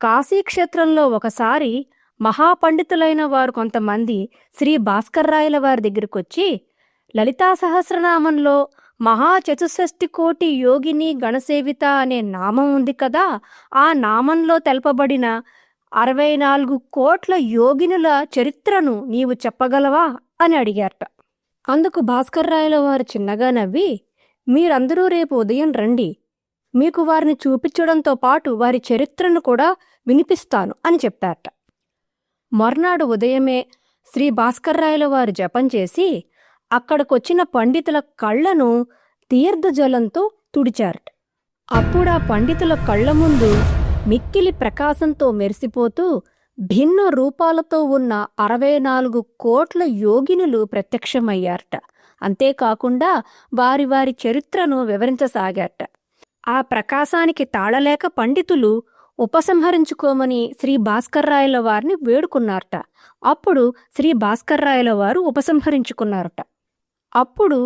కాశీక్షేత్రంలో ఒకసారి మహాపండితులైన వారు కొంతమంది శ్రీ భాస్కర్రాయల వారి దగ్గరికొచ్చి లలితా సహస్రనామంలో మహాచతుషష్టి కోటి యోగిని గణసేవిత అనే నామం ఉంది కదా ఆ నామంలో తెలపబడిన అరవై నాలుగు కోట్ల యోగినుల చరిత్రను నీవు చెప్పగలవా? అని అడిగారట. అందుకు భాస్కర్రాయల వారు చిన్నగా నవ్వి మీరందరూ రేపు ఉదయం రండి మీకు వారిని చూపించడంతో పాటు వారి చరిత్రను కూడా వినిపిస్తాను అని చెప్పారట. మర్నాడు ఉదయమే శ్రీ భాస్కర్రాయల వారు జపం చేసి అక్కడికొచ్చిన పండితుల కళ్ళను తీర్థజలంతో తుడిచారట. అప్పుడు ఆ పండితుల కళ్ళ ముందు మిక్కిలి ప్రకాశంతో మెరిసిపోతూ భిన్న రూపాలతో ఉన్న అరవై నాలుగు కోట్ల యోగినులు ప్రత్యక్షమయ్యారట. అంతేకాకుండా వారి వారి చరిత్రను వివరించసాగారట. ఆ ప్రకాశానికి తాళలేక పండితులు ఉపసంహరించుకోమని శ్రీ భాస్కర్రాయల వారిని వేడుకున్నారట. అప్పుడు శ్రీ భాస్కర్రాయల వారు ఉపసంహరించుకున్నారట. అప్పుడు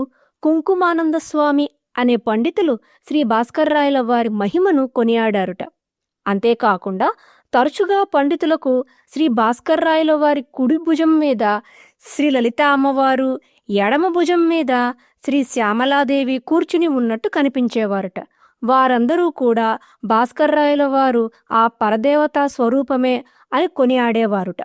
కుంకుమానంద స్వామి అనే పండితులు శ్రీ భాస్కర్రాయల వారి మహిమను కొనియాడారుట. అంతేకాకుండా తరచుగా పండితులకు శ్రీ భాస్కర్రాయల వారి కుడి భుజం మీద శ్రీ లలిత అమ్మవారు ఎడమ భుజం మీద శ్రీ శ్యామలాదేవి కూర్చుని ఉన్నట్టు కనిపించేవారట. వారందరూ కూడా భాస్కర్రాయల వారు ఆ పరదేవతా స్వరూపమే అని కొనియాడేవారుట.